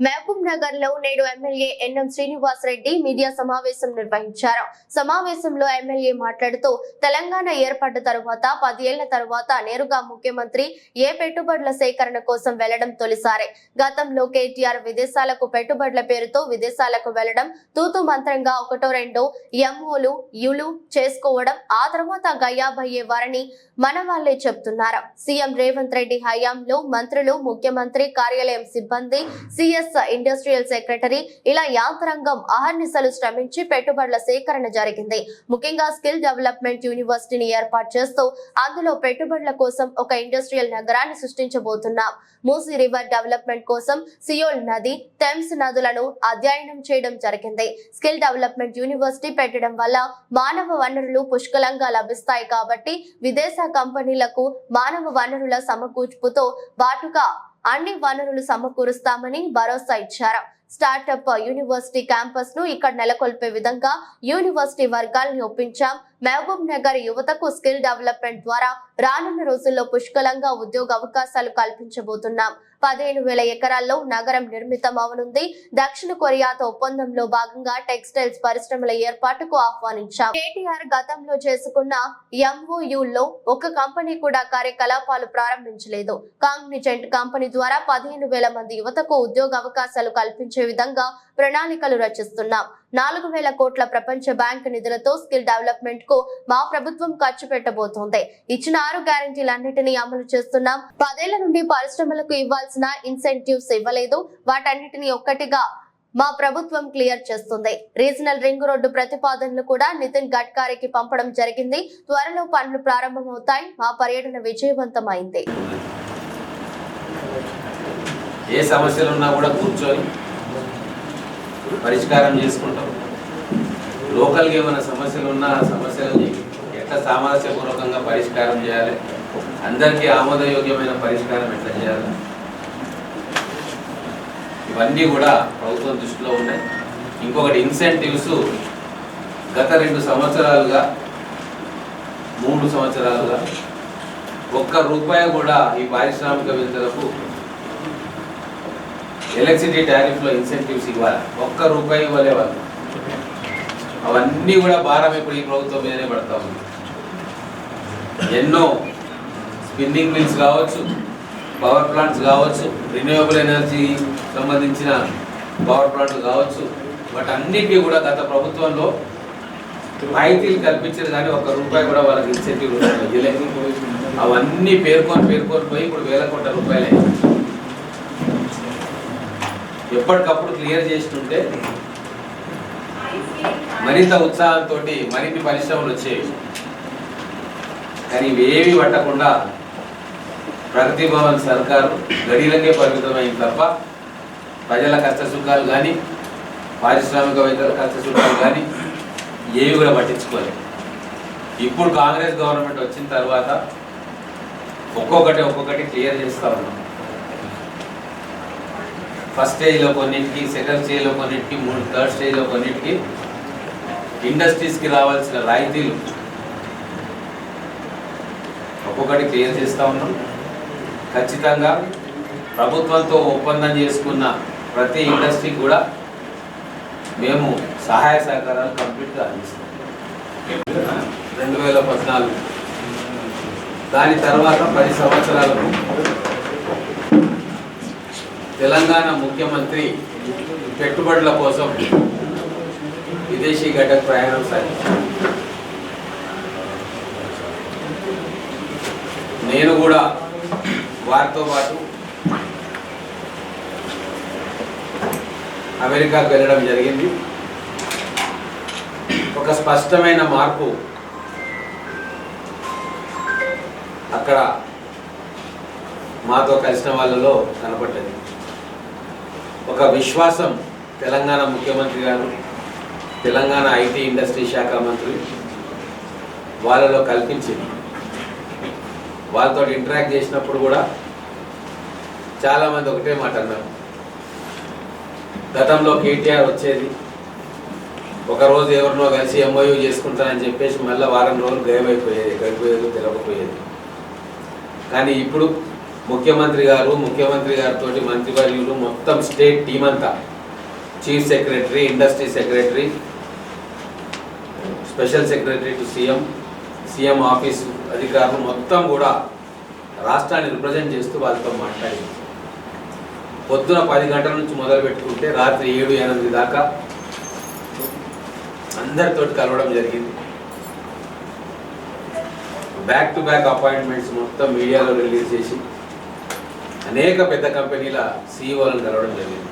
మహబూబ్ నగర్లో నేడు MLA NM Srinivas Reddy media సమావేశం నిర్వహించారు. సమావేశంలో ఎమ్మెల్యే మాట్లాడుతూ తెలంగాణ ఏర్పడ్డ తరువాత పదేళ్ళ తరువాత నేరుగా ముఖ్యమంత్రి ఏ పెట్టుబడుల సేకరణ కోసం వెళ్ళడం తొలిసారే. గతంలో కేటీఆర్ విదేశాలకు పెట్టుబడుల పేరుతో విదేశాలకు వెళ్ళడం తూతు మంత్రంగా ఒకటో రెండో ఎంఓలు యులు చేసుకోవడం ఆ తర్వాత గయ్యాబయ్యేవారని మన వాళ్ళే చెప్తున్నారు. సీఎం రేవంత్ రెడ్డి హయాంలో మంత్రులు ముఖ్యమంత్రి కార్యాలయం సిబ్బంది సిఎస్ ఇండస్ట్రియల్ సెక్రటరీ ఇలా యాంత్రాంగం అహర్నిశలు శ్రమించి పెట్టుబడుల సేకరణ జరిగింది. ముఖ్యంగా స్కిల్ డెవలప్మెంట్ యూనివర్సిటీని ఏర్పాటు చేస్తూ అందులో పెట్టుబడుల కోసం ఒక ఇండస్ట్రియల్ నగరాన్ని సృష్టించబోతున్నాం. మూసీ రివర్ డెవలప్మెంట్ కోసం సియోల్ నది థెమ్స్ నదులను అధ్యయనం చేయడం జరిగింది. స్కిల్ డెవలప్మెంట్ యూనివర్సిటీ పెట్టడం వల్ల మానవ వనరులు పుష్కలంగా లభిస్తాయి కాబట్టి విదేశ కంపెనీలకు మానవ వనరుల సమకూర్పుతో బాటుగా అన్ని వనరులు సమకూరుస్తామని భరోసా ఇచ్చారు. స్టార్టప్ యూనివర్సిటీ క్యాంపస్ను ఇక్కడ నెలకొల్పే విధంగా యూనివర్సిటీ వర్గాల్ని ఒప్పించాం. మహబూబ్ నగర్ యువతకు స్కిల్ డెవలప్మెంట్ ద్వారా రానున్న రోజుల్లో పుష్కలంగా ఉద్యోగ అవకాశాలు కల్పించబోతున్నాం. పదిహేను వేల ఎకరాల్లో నగరం నిర్మితం అవనుంది దక్షిణ కొరియాతో ఒప్పందంలో భాగంగా టెక్స్టైల్స్ పరిశ్రమల ఏర్పాటుకు ఆహ్వానించాం. కేటీఆర్ గతంలో చేసుకున్న ఎంఓయుల్లో ఒక కంపెనీ కూడా కార్యకలాపాలు ప్రారంభించలేదు. కాంగ్నిజెంట్ కంపెనీ ద్వారా పదిహేను వేల మంది యువతకు ఉద్యోగ అవకాశాలు కల్పించే విధంగా ప్రణాళికలు రచిస్తున్నాం. నాలుగు వేల కోట్ల ప్రపంచ బ్యాంక్ నిధులతో స్కిల్ డెవలప్మెంట్కు మా ప్రభుత్వం ఖర్చు పెట్టబోతోంది. ఇచ్చిన ఆరు గ్యారంటీలన్నింటినీ అమలు చేస్తున్నాం. పదేళ్ళ నుండి పరిశ్రమలకు ఇవ్వాల్సిన ఇన్సెంటివ్స్ ఇవ్వలేదు. వాటన్నిటిని ఒక్కటిగా మా ప్రభుత్వం క్లియర్ చేస్తుంది. రీజనల్ రింగ్ రోడ్డు ప్రతిపాదనలు కూడా నితిన్ గడ్కరీకి పంపడం జరిగింది. త్వరలో పనులు ప్రారంభమవుతాయి. మా పర్యటన విజయవంతమైంది. ఏ సమస్యలు ఉన్నా కూడా కూర్చొని పరిష్కారం చేసుకుంటాం. లోకల్గా ఏమైనా సమస్యలు ఉన్నా ఆ సమస్యలని ఎట్లా సామరస్యపూర్వకంగా పరిష్కారం చేయాలి? అందరికీ ఆమోదయోగ్యమైన పరిష్కారం ఎట్లా చేయాలి? ఇవన్నీ కూడా ప్రభుత్వం దృష్టిలో ఉన్నాయి. ఇంకొకటి ఇన్సెంటివ్స్ గత రెండు సంవత్సరాలుగా మూడు సంవత్సరాలుగా ఒక్క రూపాయి కూడా ఈ పారిశ్రామికవేత్తలకు ఎలక్ట్రిసిటీ టారిఫ్లో ఇన్సెంటివ్స్ ఇవ్వాలి. ఒక్క రూపాయి ఇవ్వలే వాళ్ళు. అవన్నీ కూడా భారం ఇప్పుడు ఈ ప్రభుత్వం మీదనే పడతా ఉంది. ఎన్నో స్పిన్నింగ్ మిల్స్ కావచ్చు పవర్ ప్లాంట్స్ కావచ్చు రిన్యూవబుల్ ఎనర్జీ సంబంధించిన పవర్ ప్లాంట్లు కావచ్చు వాటన్నిటికీ కూడా గత ప్రభుత్వంలో రాయితీలు కల్పించారు కానీ ఒక్క రూపాయి కూడా వాళ్ళకి ఇన్సెంటివ్ ఇవ్వలేదు. అవన్నీ పేర్కొని పేర్కొని పోయి ఇప్పుడు వేల కోట్ల రూపాయలే. ఎప్పటికప్పుడు క్లియర్ చేస్తుంటే మరింత ఉత్సాహంతో మరిన్ని పరిశ్రమలు వచ్చేవి. కానీ ఇవేవి పట్టకుండా ప్రగతి భవన్ సర్కారు గడిలకే పరిమితమైంది తప్ప ప్రజల కష్టసుఖాలు కానీ పారిశ్రామికవేత్తల కష్టసుఖాలు కానీ ఏవి కూడా పట్టించుకోలేదు. ఇప్పుడు కాంగ్రెస్ గవర్నమెంట్ వచ్చిన తర్వాత ఒక్కొక్కటి ఒక్కొక్కటి క్లియర్ చేస్తా ఉన్నాం. ఫస్ట్ స్టేజ్లో కొన్నింటికి సెకండ్ స్టేజ్లో కొన్నింటికి మూడు థర్డ్ స్టేజ్లో కొన్నింటికి ఇండస్ట్రీస్కి రావాల్సిన రాయితీలు ఒక్కొక్కటి క్లియర్ చేస్తూ ఉన్నాం. ఖచ్చితంగా ప్రభుత్వంతో ఒప్పందం చేసుకున్న ప్రతి ఇండస్ట్రీ కూడా మేము సహాయ సహకారాలు కంప్లీట్గా అందిస్తాం. రెండు వేల పద్నాలుగు. దాని తర్వాత పది సంవత్సరాలకు తెలంగాణ ముఖ్యమంత్రి పెట్టుబడుల కోసం విదేశీ గడ్డకు ప్రయాణం సాగించారు. నేను కూడా వారితో పాటు అమెరికాకు వెళ్ళడం జరిగింది. ఒక స్పష్టమైన మార్పు అక్కడ మాతో కలిసిన వాళ్ళలో కనపడ్డది. ఒక విశ్వాసం తెలంగాణ ముఖ్యమంత్రి గారు తెలంగాణ ఐటీ ఇండస్ట్రీ శాఖ మంత్రి వాళ్ళలో కల్పించింది. వాళ్ళతో ఇంటరాక్ట్ చేసినప్పుడు కూడా చాలామంది ఒకటే మాట అన్నారు. గతంలో కేటీఆర్ వచ్చేది ఒక రోజు ఎవరినో కలిసి ఎంఓయూ చేసుకుంటానని చెప్పేసి మళ్ళీ వారం రోజులు గాయమైపోయేది గడిపోయేది పోయేది తెలియకపోయేది కానీ ఇప్పుడు ముఖ్యమంత్రి గారు ముఖ్యమంత్రి గారితో మంత్రివర్యులు మొత్తం స్టేట్ టీం అంతా. Chief secretary industry secretary special secretary to CM CM office అధికారులు మొత్తం కూడా రాష్ట్రాన్ని రిప్రజెంట్ చేస్తూ వాళ్ళతో మాట్లాడి. పొద్దున పది గంటల నుంచి మొదలు పెట్టుకుంటే రాత్రి ఏడు ఎనిమిది దాకా అందరితోటి కలవడం జరిగింది. బ్యాక్ టు బ్యాక్ అపాయింట్మెంట్స్ మొత్తం మీడియాలో రిలీజ్ చేసి అనేక పెద్ద కంపెనీల సీఈఓలను కలవడం జరిగింది.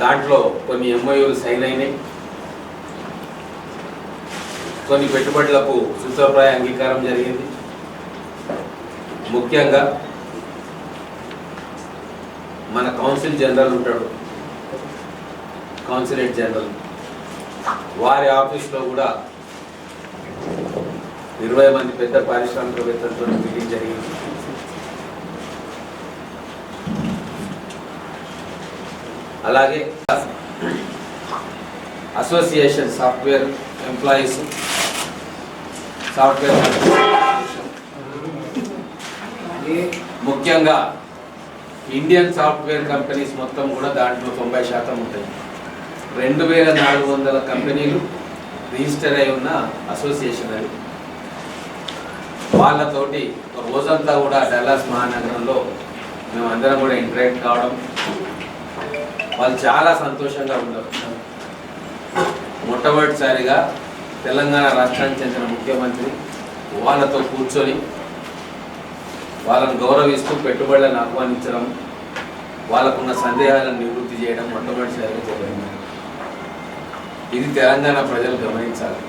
దాంట్లో కొన్ని ఎంఓయూలు సైన్ అయినాయి. కొన్ని పెట్టుబడులకు సూత్రప్రాయ అంగీకారం జరిగింది. ముఖ్యంగా మన కౌన్సిల్ జనరల్ ఉంటాడు. Consulate general. వారి ఆఫీస్లో కూడా ఇరవై మంది పెద్ద పారిశ్రామికవేత్తలతో మీటింగ్ జరిగింది. అలాగే అసోసియేషన్ సాఫ్ట్వేర్ ఎంప్లాయీస్ సాఫ్ట్వేర్ ముఖ్యంగా ఇండియన్ సాఫ్ట్వేర్ కంపెనీస్ మొత్తం కూడా దాంట్లో తొంభై శాతం ఉంటాయి. రెండు వేల నాలుగు వందల కంపెనీలు రిజిస్టర్ అయి ఉన్న అసోసియేషన్ అది. వాళ్ళతోటి రోజంతా కూడా డల్లాస్ మహానగరంలో మేము అందరం కూడా ఇంటరాక్ట్ కావడం వాళ్ళు చాలా సంతోషంగా ఉన్నారు. మొట్టమొదటిసారిగా తెలంగాణ రాష్ట్రానికి చెందిన ముఖ్యమంత్రి వాళ్ళతో కూర్చొని వాళ్ళని గౌరవిస్తూ పెట్టుబడులను ఆహ్వానించడం వాళ్ళకున్న సందేహాలను నివృత్తి చేయడం మొట్టమొదటిసారిగా జరిగింది. ఇది తెలంగాణ ప్రజలు గమనించాలి.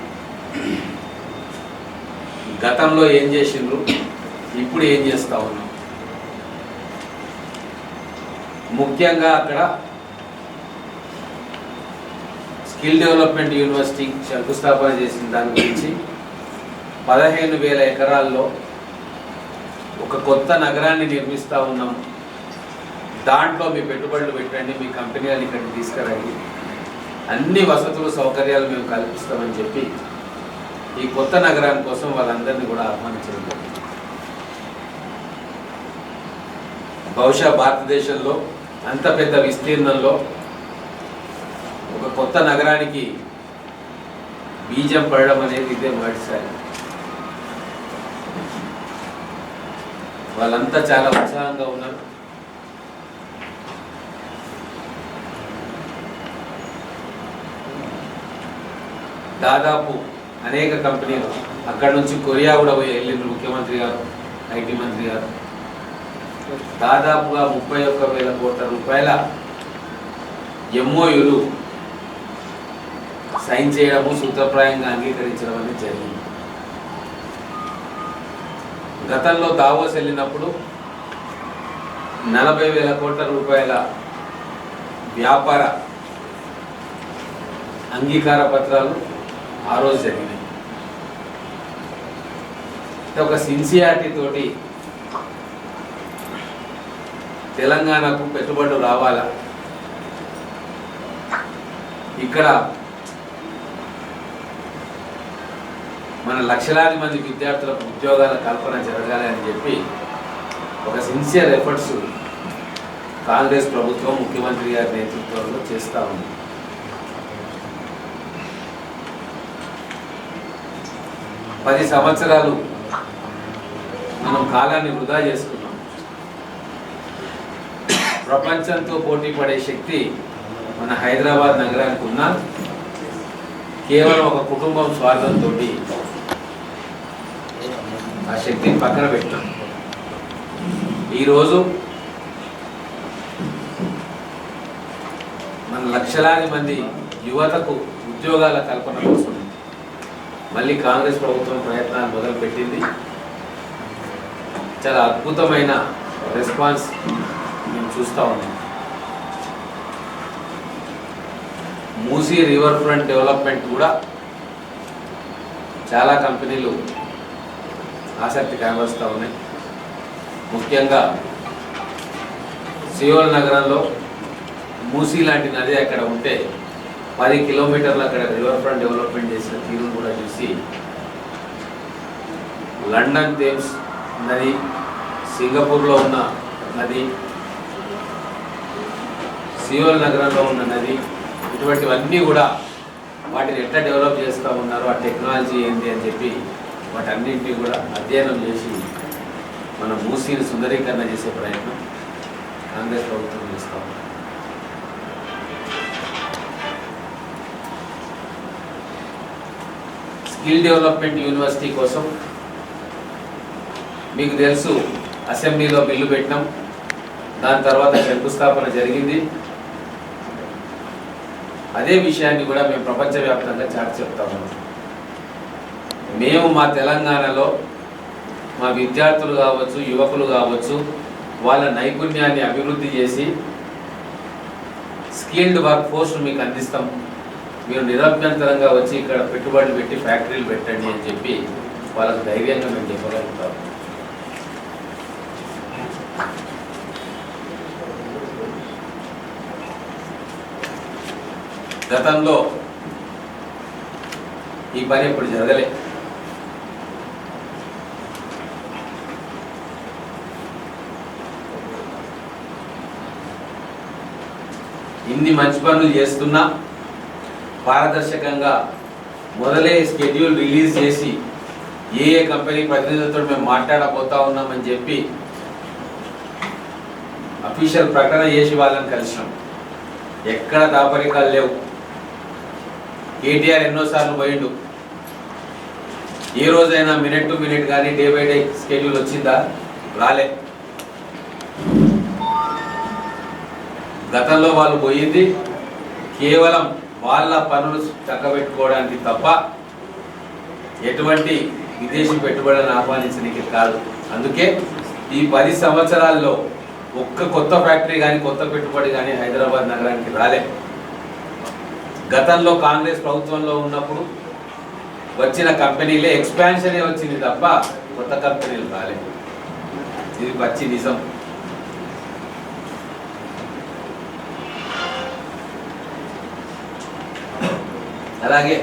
గతంలో ఏం చేసిండ్రు? ఇప్పుడు ఏం చేస్తా ఉన్నాం ముఖ్యంగా అక్కడ స్కిల్ డెవలప్మెంట్ యూనివర్సిటీ శంకుస్థాపన చేసిన దాని గురించి పదిహేను వేల ఎకరాల్లో ఒక కొత్త నగరాన్ని నిర్మిస్తూ ఉన్నాం. దాంట్లో మీ పెట్టుబడులు పెట్టండి మీ కంపెనీలను ఇక్కడికి తీసుకురండి. అన్ని వసతులు సౌకర్యాలు మేము కల్పిస్తామని చెప్పి ఈ కొత్త నగరాని కోసం వాళ్ళందరినీ కూడా ఆహ్వానించడం జరిగింది. బహుశా భారతదేశంలో అంత పెద్ద విస్తీర్ణంలో ఒక కొత్త నగరానికి బీజం పడడం అనేది ఇదే మొదటిసారి వాళ్ళంతా చాలా ఉత్సాహంగా ఉన్నారు దాదాపు అనేక కంపెనీలు. అక్కడ నుంచి కొరియా కూడా పోయి వెళ్ళిండ్రు ముఖ్యమంత్రి గారు ఐటీ మంత్రి గారు. దాదాపుగా ముప్పై ఒక్క వేల కోట్ల రూపాయల ఎంఓయులు సైన్ చేయడము సూత్రప్రాయంగా అంగీకరించడం అనేది జరిగింది. గతంలో దావోస్ వెళ్ళినప్పుడు నలభై వేల కోట్ల రూపాయల వ్యాపార అంగీకార పత్రాలు ఆ రోజు జరిగినాయి ఒక సిన్సియారిటీ తోటి తెలంగాణకు పెట్టుబడులు రావాలా? ఇక్కడ మన లక్షలాది మంది విద్యార్థులకు ఉద్యోగాల కల్పన జరగాలి అని చెప్పి ఒక సిన్సియర్ ఎఫర్ట్స్ కాంగ్రెస్ ప్రభుత్వం ముఖ్యమంత్రి గారి నేతృత్వంలో చేస్తూ ఉంది. పది సంవత్సరాలు మనం కాలాన్ని వృధా చేసుకున్నాం. ప్రపంచంతో పోటీ పడే శక్తి మన హైదరాబాద్ నగరానికి ఉన్నా కేవలం ఒక కుటుంబం స్వార్థంతో ఆ శక్తిని పక్కన పెట్టాం. ఈరోజు మన లక్షలాది మంది యువతకు ఉద్యోగాల కల్పన కోసం మళ్ళీ కాంగ్రెస్ ప్రభుత్వం ప్రయత్నాలు మొదలుపెట్టింది. చాలా అద్భుతమైన రెస్పాన్స్ మేము చూస్తూ ఉన్నాం. మూసీ రివర్ ఫ్రంట్ డెవలప్మెంట్ కూడా చాలా కంపెనీలు ఆసక్తి కనబరుస్తూ ఉన్నాయి. ముఖ్యంగా సియోల్ నగరంలో మూసీ లాంటి నది అక్కడ ఉంటే పది కిలోమీటర్లు అక్కడ రివర్ ఫ్రంట్ డెవలప్మెంట్ చేసిన తీరును కూడా చూసి లండన్ థేమ్స్ నది సింగపూర్లో ఉన్న నది సియోల్ నగరంలో ఉన్న నది ఇటువంటివన్నీ కూడా వాటిని ఎట్లా డెవలప్ చేస్తూ ఉన్నారు ఆ టెక్నాలజీ ఏంటి అని చెప్పి వాటన్నింటినీ కూడా అధ్యయనం చేసి మన మూసీని సుందరీకరణ చేసే ప్రయత్నం కాంగ్రెస్ ప్రభుత్వం చేస్తూ ఉన్నారు స్కిల్ డెవలప్మెంట్ యూనివర్సిటీ కోసం మీకు తెలుసు అసెంబ్లీలో బిల్లు పెట్టినాం. దాని తర్వాత శంకుస్థాపన జరిగింది. అదే విషయాన్ని కూడా మేము ప్రపంచవ్యాప్తంగా చాటి చెప్తా ఉన్నాం. మేము మా తెలంగాణలో మా విద్యార్థులు కావచ్చు యువకులు కావచ్చు వాళ్ళ నైపుణ్యాన్ని అభివృద్ధి చేసి స్కిల్డ్ వర్క్ ఫోర్స్ మీకు అందిస్తాం. మీరు నిరభ్యంతరంగా వచ్చి ఇక్కడ పెట్టుబడులు పెట్టి ఫ్యాక్టరీలు పెట్టండి అని చెప్పి వాళ్ళకు ధైర్యంగా మేము చెప్పగలుగుతాం. గతంలో ఈ పని ఇప్పుడు జరగలే. ఇన్ని మంచి పనులు చేస్తున్నా పారదర్శకంగా మొదలే స్కెడ్యూల్ రిలీజ్ చేసి ఏ ఏ కంపెనీ ప్రతినిధులతో మేము మాట్లాడబోతా ఉన్నామని చెప్పి అఫీషియల్ ప్రకటన చేసి వాళ్ళని కలిసినాం. ఎక్కడ దాపరికాలు లేవు. కేటీఆర్ ఎన్నోసార్లు పోయిండు. ఏ రోజైనా మినిట్ టు మినిట్ కానీ డే బై డే స్కెడ్యూల్ వచ్చిందా? రాలే. గతంలో వాళ్ళు పోయింది కేవలం వాళ్ళ పనులు చక్కబెట్టుకోవడానికి తప్ప ఎటువంటి విదేశీ పెట్టుబడులను ఆహ్వానించడానికి కాదు. అందుకే ఈ పది సంవత్సరాల్లో ఒక్క కొత్త ఫ్యాక్టరీ కానీ కొత్త పెట్టుబడి కానీ హైదరాబాద్ నగరానికి రాలే. గతంలో కాంగ్రెస్ ప్రభుత్వంలో ఉన్నప్పుడు వచ్చిన కంపెనీలే ఎక్స్పాన్షనే వచ్చింది తప్ప కొత్త కంపెనీలు రాలేదు ఇది పచ్చి నిజం. అలాగే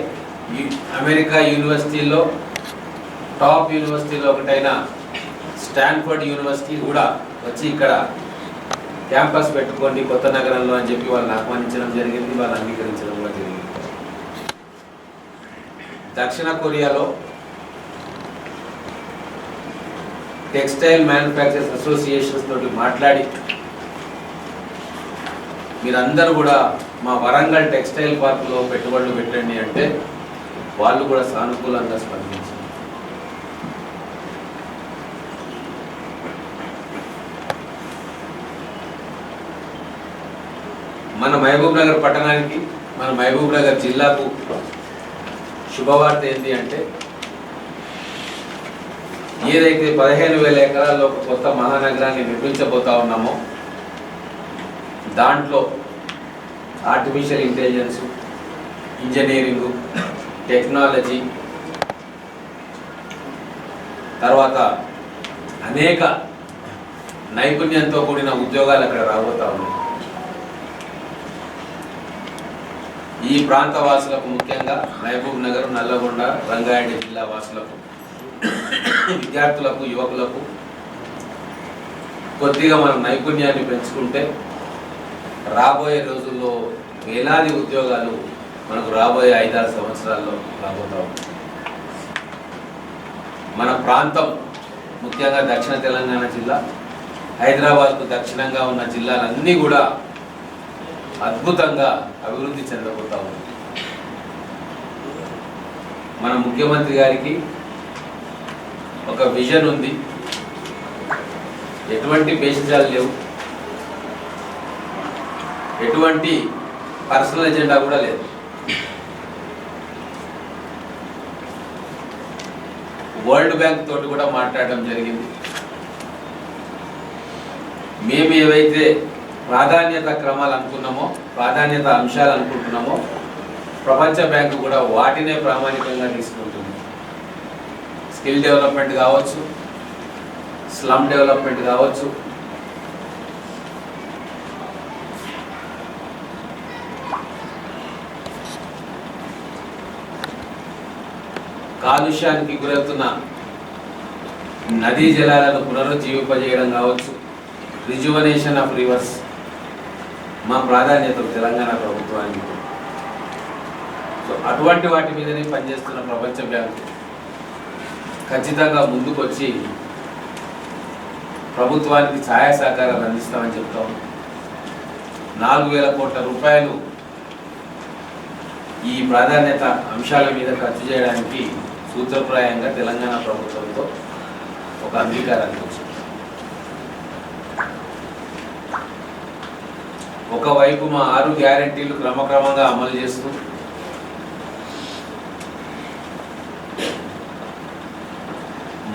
అమెరికా యూనివర్సిటీలో టాప్ యూనివర్సిటీలో ఒకటైన స్టాన్ఫర్డ్ యూనివర్సిటీ కూడా వచ్చి ఇక్కడ క్యాంపస్ పెట్టుకోండి కొత్త నగరంలో అని చెప్పి వాళ్ళని ఆహ్వానించడం జరిగింది వాళ్ళు అంగీకరించడం కూడా జరిగింది. దక్షిణ కొరియాలో టెక్స్టైల్ మ్యానుఫ్యాక్చర్స్ అసోసియేషన్స్ తోటి మాట్లాడి మీరందరూ కూడా మా వరంగల్ టెక్స్టైల్ పార్క్లో పెట్టుబడులు పెట్టండి అంటే వాళ్ళు కూడా సానుకూలంగా స్పందించారు. మన మహబూబ్ నగర్ పట్టణానికి మన మహబూబ్ నగర్ జిల్లాకు శుభవార్త ఏంటి అంటే ఏదైతే పదిహేను వేల ఎకరాల్లో ఒక కొత్త మహానగరాన్ని నిర్మించబోతా ఉన్నామో దాంట్లో ఆర్టిఫిషియల్ ఇంటెలిజెన్స్ ఇంజనీరింగు టెక్నాలజీ తర్వాత అనేక నైపుణ్యంతో కూడిన ఉద్యోగాలు అక్కడ రాబోతా ఉన్నాయి. ఈ ప్రాంత వాసులకు ముఖ్యంగా మహబూబ్ నగర్ నల్లగొండ రంగారెడ్డి జిల్లా వాసులకు విద్యార్థులకు యువకులకు కొద్దిగా మనం నైపుణ్యాన్ని పెంచుకుంటే రాబోయే రోజుల్లో వేలాది ఉద్యోగాలు మనకు రాబోయే ఐదారు సంవత్సరాల్లో రాబోతాం మన ప్రాంతం ముఖ్యంగా దక్షిణ తెలంగాణ జిల్లా హైదరాబాద్కు దక్షిణంగా ఉన్న జిల్లాలన్నీ కూడా అద్భుతంగా అభివృద్ధి చెందబోతా ఉంది మన ముఖ్యమంత్రి గారికి ఒక విజన్ ఉంది. ఎటువంటి బేసిజాలు లేవు. ఎటువంటి పర్సనల్ ఎజెండా కూడా లేదు. వరల్డ్ బ్యాంక్ తోటి కూడా మాట్లాడడం జరిగింది. మేము ఏవైతే ప్రాధాన్యత క్రమాలు అనుకున్నామో ప్రాధాన్యత అంశాలు అనుకుంటున్నామో ప్రపంచ బ్యాంకు కూడా వాటినే ప్రామాణికంగా తీసుకుంటుంది. స్కిల్ డెవలప్మెంట్ కావచ్చు స్లమ్ డెవలప్మెంట్ కావచ్చు కాలుష్యానికి గురవుతున్న నదీ జలాలను పునరుజ్జీవింపజేయడం కావచ్చు. రిజువనేషన్ ఆఫ్ రివర్స్ మా ప్రాధాన్యత తెలంగాణ ప్రభుత్వానికి. సో అటువంటి వాటి మీదనే పనిచేస్తున్న ప్రపంచ బ్యాంకు ఖచ్చితంగా ముందుకొచ్చి ప్రభుత్వానికి సహాయ సహకారాలు అందిస్తామని చెప్తాం. నాలుగు వేల కోట్ల రూపాయలు ఈ ప్రాధాన్యత అంశాల మీద ఖర్చు చేయడానికి సూత్రప్రాయంగా తెలంగాణ ప్రభుత్వంతో ఒక అంగీకారానికి వచ్చింది ఒకవైపు మా ఆరు గ్యారెంటీలు క్రమక్రమంగా అమలు చేస్తూ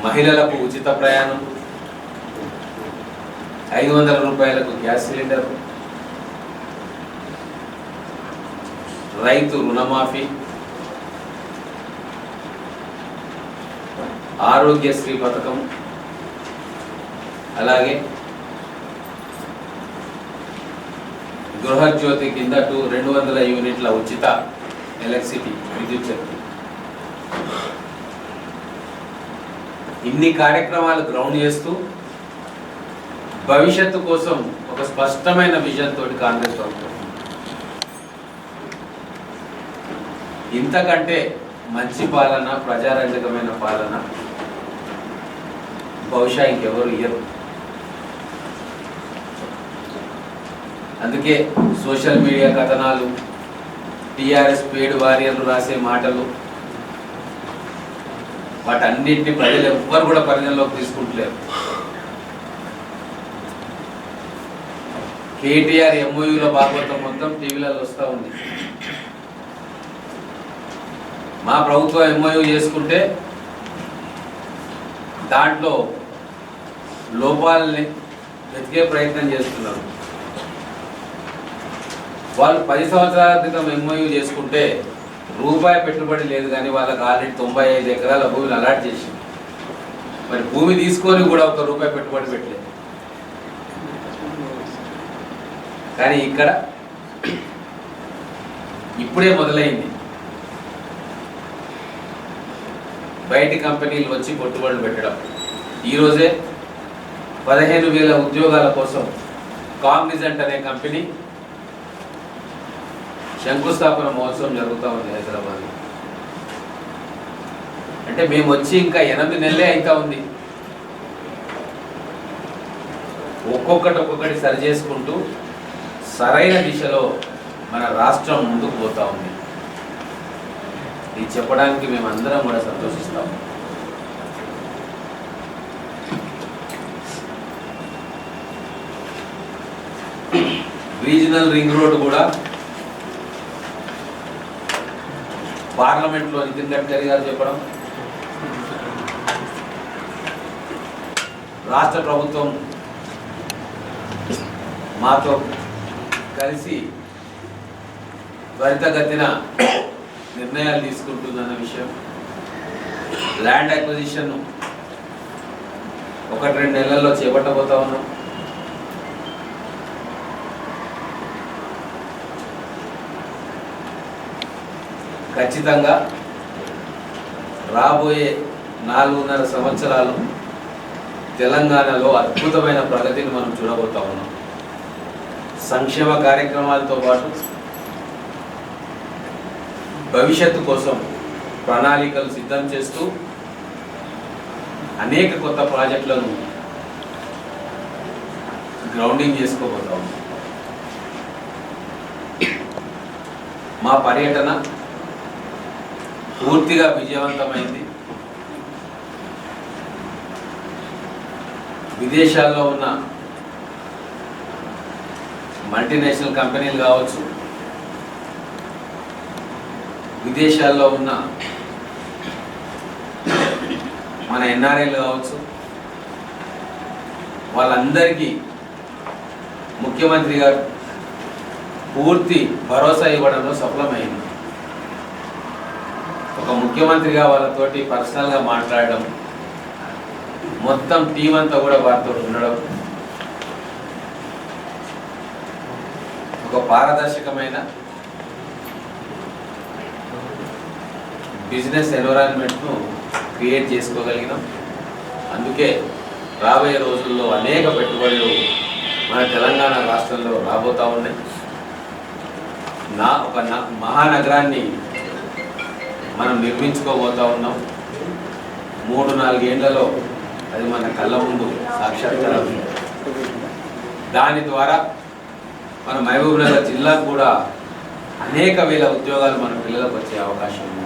మహిళలకు ఉచిత ప్రయాణం ఐదు వందల రూపాయలకు గ్యాస్ సిలిండర్ రైతు రుణమాఫీ ఆరోగ్యశ్రీ పథకం అలాగే గృహజ్యోతి కింద టూ రెండు వందల యూనిట్ల ఉచిత ఎలక్ట్రిసిటీ విద్యుత్ శక్తి ఇన్ని కార్యక్రమాలు గ్రౌండ్ చేస్తూ భవిష్యత్తు కోసం ఒక స్పష్టమైన విజన్ తోటి కాంగ్రెస్ ప్రభుత్వం. ఇంతకంటే మంచి పాలన ప్రజారంజకమైన పాలన బహుశా ఇంకెవరు ఇయ్యరు. అందుకే సోషల్ మీడియా కథనాలు టీఆర్ఎస్ పేడ్ వారియర్లు రాసే మాటలు వాటన్నింటినీ ప్రజలు ఎవ్వరు కూడా పరిగణలోకి తీసుకుంటలేరు. కేటీఆర్ ఎంఓయూల భాగవతం మొత్తం టీవీలలో వస్తూ ఉంది. మా ప్రభుత్వం ఎంఓయూ చేసుకుంటే దాంట్లో లోపాలని వెతికే ప్రయత్నం చేస్తున్నారు. వాళ్ళు పది సంవత్సరాల క్రితం ఎంఓయూ చేసుకుంటే రూపాయి పెట్టుబడి లేదు కానీ వాళ్ళకి ఆల్రెడీ తొంభై ఐదు ఎకరాల భూమిని అలాట్ చేసింది. మరి భూమి తీసుకొని కూడా ఒక రూపాయి పెట్టుబడి పెట్టలేదు. కానీ ఇక్కడ ఇప్పుడే మొదలైంది. బయటి కంపెనీలు వచ్చి పెట్టుబడులు పెట్టడం. ఈరోజే పదిహేను వేల ఉద్యోగాల కోసం కాగ్నిజెంట్ అనే కంపెనీ శంకుస్థాపన మహోత్సవం జరుగుతూ ఉంది హైదరాబాద్ అంటే మేము వచ్చి ఇంకా ఎనిమిది నెలలే అవుతా ఉంది. ఒక్కొక్కటి ఒక్కొక్కటి సరి చేసుకుంటూ సరైన దిశలో మన రాష్ట్రం ముందుకు పోతూ ఉంది. ఇది చెప్పడానికి మేము అందరం కూడా సంతోషిస్తాం. రీజనల్ రింగ్ రోడ్ కూడా పార్లమెంట్లో నితిన్ గడ్కరీ గారు చెప్పడం. రాష్ట్ర ప్రభుత్వం మాతో కలిసి త్వరితగతిన నిర్ణయాలు తీసుకుంటుందన్న విషయం. ల్యాండ్ అక్విజిషన్ ఒకటి రెండు నెలల్లో చేపట్టబోతా ఉన్నాం. ఖచ్చితంగా రాబోయే నాలుగున్నర సంవత్సరాలు తెలంగాణలో అద్భుతమైన ప్రగతిని మనం చూడబోతా ఉన్నాం. సంక్షేమ కార్యక్రమాలతో పాటు భవిష్యత్తు కోసం ప్రణాళికలు సిద్ధం చేస్తూ అనేక కొత్త ప్రాజెక్టులను గ్రౌండింగ్ చేసుకోబోతాం. మా పర్యటన పూర్తిగా విజయవంతమైంది. విదేశాల్లో ఉన్న మల్టీనేషనల్ కంపెనీలు కావచ్చు విదేశాల్లో ఉన్న మన ఎన్ఆర్ఐలు కావచ్చు వాళ్ళందరికీ ముఖ్యమంత్రి గారు పూర్తి భరోసా ఇవ్వడంలో సఫలమైంది. ఒక ముఖ్యమంత్రిగా వాళ్ళతోటి పర్సనల్గా మాట్లాడడం మొత్తం టీం అంతా కూడా వారితో ఉండడం ఒక పారదర్శకమైన బిజినెస్ ఎన్విరాన్మెంట్ను క్రియేట్ చేసుకోగలిగినాం. అందుకే రాబోయే రోజుల్లో అనేక పెట్టుబడులు మన తెలంగాణ రాష్ట్రంలో రాబోతూ ఉన్నాయి. నా ఒక మహానగరాన్ని మనం నిర్మించుకోబోతూ ఉన్నాం. మూడు నాలుగేళ్ళలో అది మన కళ్ళ ముందు సాక్షాత్కారం. దాని ద్వారా మన మహబూబ్నగర్ జిల్లాకు కూడా అనేక వేల ఉద్యోగాలు మన పిల్లలకు వచ్చే అవకాశం ఉంది.